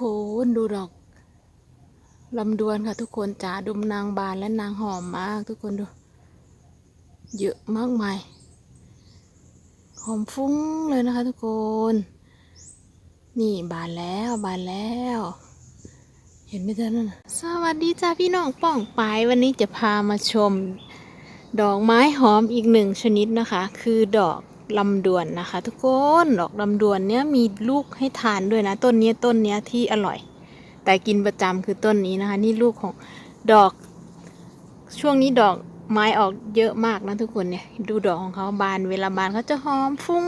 คนดูดอกลำดวนค่ะทุกคนจ๋าดุมนางบานและนางหอมมาก ทุกคนดู เยอะมากมายหอมฟุ้งเลยนะคะ ทุกคน นี่บานแล้วบานแล้ว เห็นไหมจ๊ะนั่นสวัสดีจ้าพี่น้องป้องปายวันนี้จะพามาชม ดอกไม้หอมอีกหนึ่งชนิดนะคะ คือดอก ลำดวนนะคะ ทุกคนดอกลำดวนเนี้ยมีลูกให้ทานด้วยนะ ต้นนี้ต้นเนี้ยที่อร่อย แต่กินประจำคือต้นนี้นะคะ นี่ลูกของดอก ช่วงนี้ดอกไม้ออกเยอะมากนะทุกคนเนี่ยดูดอกของเขาบานเวลาบานเขาจะหอมฟุ้ง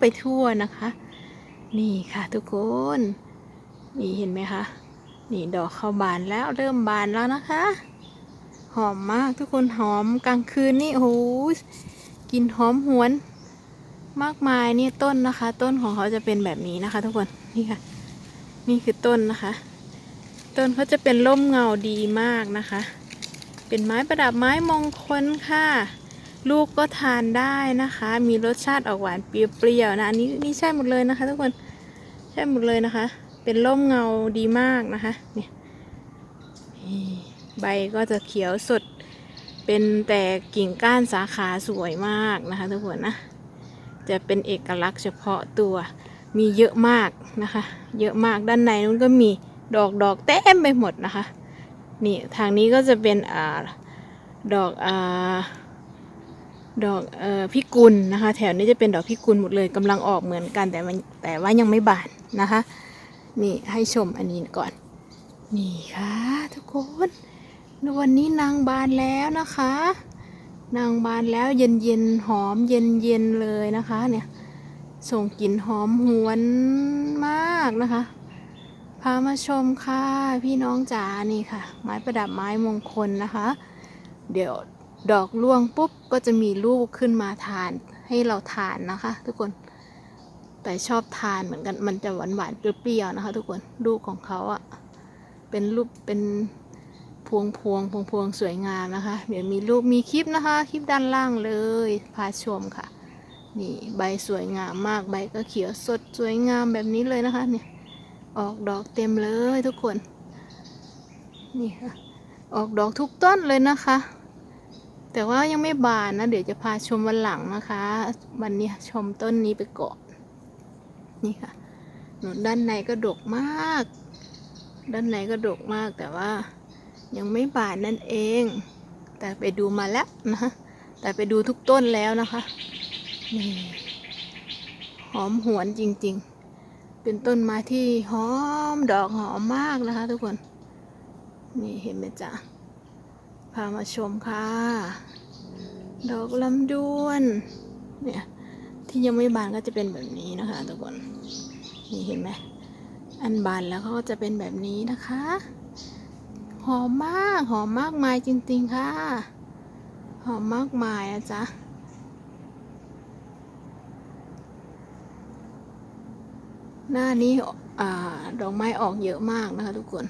ไปทั่วนะคะ นี่ค่ะทุกคน นี่เห็นไหมคะนี่ดอกเขาบานแล้วเริ่มบานแล้วนะคะ หอมมากทุกคนหอมกลางคืนนี่โอ้กลินหอมหวน มากมายนี่ต้นนะคะ ต้นของเขาจะเป็นแบบนี้นะคะ ทุกคนนี่ค่ะ นี่คือต้นนะคะ ต้นเขาจะเป็นร่มเงาดีมากนะคะ เป็นไม้ประดับไม้มงคลค่ะ ลูกก็ทานได้นะคะ มีรสชาติออกหวานเปรี้ยวๆนะอันนี้นี่ใช่หมดเลยนะคะ ทุกคนใช่หมดเลยนะคะ เป็นร่มเงาดีมากนะคะเนี่ยนี่ใบก็จะเขียวสดเป็นแต่กิ่งก้านสาขาสวยมากนะคะ ทุกคนนะ จะเป็นเอกลักษณ์เฉพาะตัวมีเยอะมากนะคะ เยอะมากด้านในนู้นก็มีดอกดอกเต็มไปหมดนะคะ นี่ทางนี้ก็จะเป็นอ่าดอกอ่าดอกเอ่อพิกุลนะคะ แถวนี้จะเป็นดอกพิกุลหมดเลยกำลังออกเหมือนกันแต่มันแต่ว่ายังไม่บานนะคะ นี่ให้ชมอันนี้ก่อน นี่ค่ะทุกคนวันนี้นางบานแล้วนะคะ นางบานแล้วเย็นเย็นหอมเย็นเย็นเลยนะคะเนี่ยส่งกลิ่นหอมหวนมากนะคะ พามาชมค่ะพี่น้องจ๋านี่ค่ะ ไม้ประดับไม้มงคลนะคะ เดี๋ยวดอกร่วงปุ๊บก็จะมีลูกขึ้นมาทานให้เราทานนะคะ ทุกคนแต่ชอบทานเหมือนกันมันจะหวานหวานเปรี้ยวๆนะคะ ทุกคนลูกของเขาอะ่ะเป็นรูปเป็น พวงพวงพวงพวงสวยงามนะคะ เดี๋ยวมีรูปมีคลิปนะคะ คลิปด้านล่างเลย พาชมค่ะ นี่ใบสวยงามมากใบก็เขียวสดสวยงามแบบนี้เลยนะคะเนี่ยออกดอกเต็มเลยทุกคน นี่ค่ะ ออกดอกทุกต้นเลยนะคะ แต่ว่ายังไม่บานนะ เดี๋ยวจะพาชมวันหลังนะคะ วันนี้ชมต้นนี้ไปก่อน นี่ค่ะ หนุนด้านในก็ดกมาก ด้านในก็ดกมากแต่ว่า ยังไม่บานนั่นเอง แต่ไปดูมาแล้วนะแต่ไปดูทุกต้นแล้วนะคะนี่หอมหวนจริงๆ เป็นต้นไม้ที่หอมดอกหอมมากนะคะ ทุกคน นี่เห็นไหมจ๊ะ พามาชมค่ะ ดอกลำดวน เนี่ยที่ยังไม่บานก็จะเป็นแบบนี้นะคะ ทุกคน นี่เห็นไหม อันบานแล้วก็จะเป็นแบบนี้นะคะ หอมมาก หอมมากมายจริงๆค่ะ หอมมากมายอะจ๊ะหน้านี้อดอกไม้ออกเยอะมากนะคะทุกคน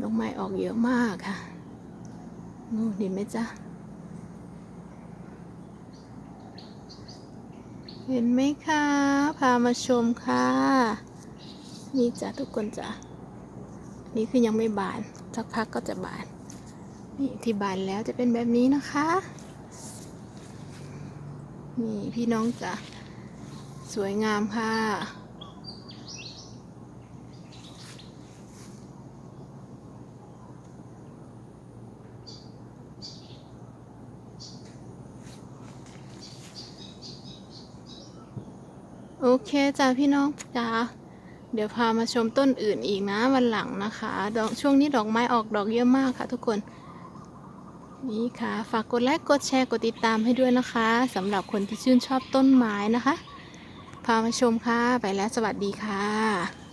ดอกไม้ออกเยอะมากค่ะนู่นเห็นไหมจ๊ะ เห็นไหมคะ พามาชมค่ะ นี่จ้ะทุกคนจ้ะ นี่คือยังไม่บาน สักพักก็จะบาน นี่ที่บานแล้วจะเป็นแบบนี้นะคะ นี่พี่น้องจ้ะสวยงามค่ะ โอเคจ้ะพี่น้องจ้า เดี๋ยวพามาชมต้นอื่นอีกนะวันหลังนะคะดอกช่วงนี้ดอกไม้ออกดอกเยอะมากค่ะทุกคน นี่ค่ะ ฝากกดไลค์กดแชร์กดติดตามให้ด้วยนะคะสำหรับคนที่ชื่นชอบต้นไม้นะคะ พามาชมค่ะ ไปแล้วสวัสดีค่ะ